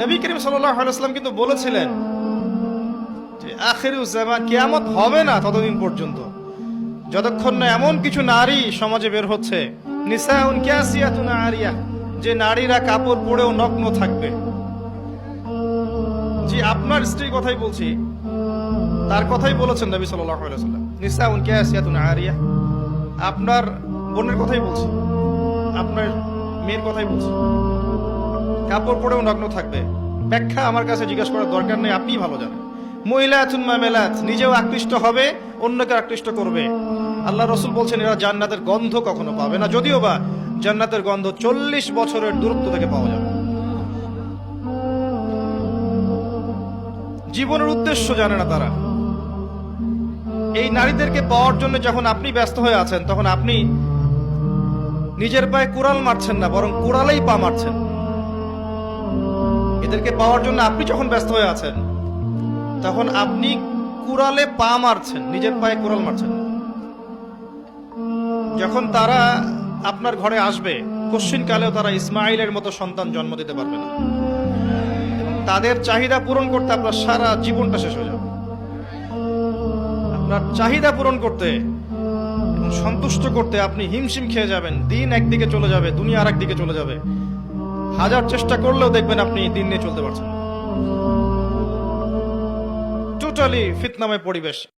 নবী করিম সাল্লাম কিন্তু বলেছিলেন যে আখের আখেরুজ্জামান কেয়ামত হবে না ততদিন পর্যন্ত। যতক্ষণ না এমন কিছু নারী সমাজে বের হচ্ছে আরিয়া, যে নারীরা কাপড় পরেও নগ্ন থাকবে। জি, আপনার স্ত্রীর কথাই বলছি। তার কথাই বলেছেন নবী ওয়াসাল্লাম। নিসাউন কিয়াসিয়াতুন আরিয়া, আপনার বোনের কথাই বলছি। আপনার মেয়ের কথাই বলছি। কাপড় পরেও নগ্ন থাকবে। ব্যাখ্যা আমার কাছে জিজ্ঞাসা করার দরকার নেই, আপনিই ভালো জানেন। মহিলা মা মেলাত নিজেও আকৃষ্ট হবে, অন্যকে আকৃষ্ট করবে। আল্লাহ রসুল বলছেন, এরা জান্নাতের গন্ধ কখনো পাবে না, যদিও বা জান্নাতের গন্ধ চল্লিশ বছরের দূরত্ব থেকে পাওয়া যাবে। জীবনের উদ্দেশ্য জানে না তারা। এই নারীদেরকে পাওয়ার জন্য যখন আপনি ব্যস্ত হয়ে আছেন, তখন আপনি নিজের পায়ে কুড়াল মারছেন না, বরং কুড়ালেই পা মারছেন। এদেরকে পাওয়ার জন্য আপনি যখন ব্যস্ত হয়ে আছেন, তখন আপনি কুড়ালে পা মারছেন, নিজের পায়ে কুড়াল মারছেন। যখন তারা আপনার ঘরে আসবে কশ্চিন কালেও তারা ইসমাইলের মতো সন্তান জন্ম দিতে পারবে না। তাদের চাহিদা পূরণ করতে আপনার সারা জীবনটা শেষ হয়ে যাবে। আপনার চাহিদা পূরণ করতে সন্তুষ্ট করতে আপনি হিমশিম খেয়ে যাবেন, দিন একদিকে চলে যাবে, দুনিয়া আর একদিকে চলে যাবে। হাজার চেষ্টা করলেও দেখবেন আপনি দিন নিয়ে চলতে পারছেন টোটালি ফিতনাময় পরিবেশ।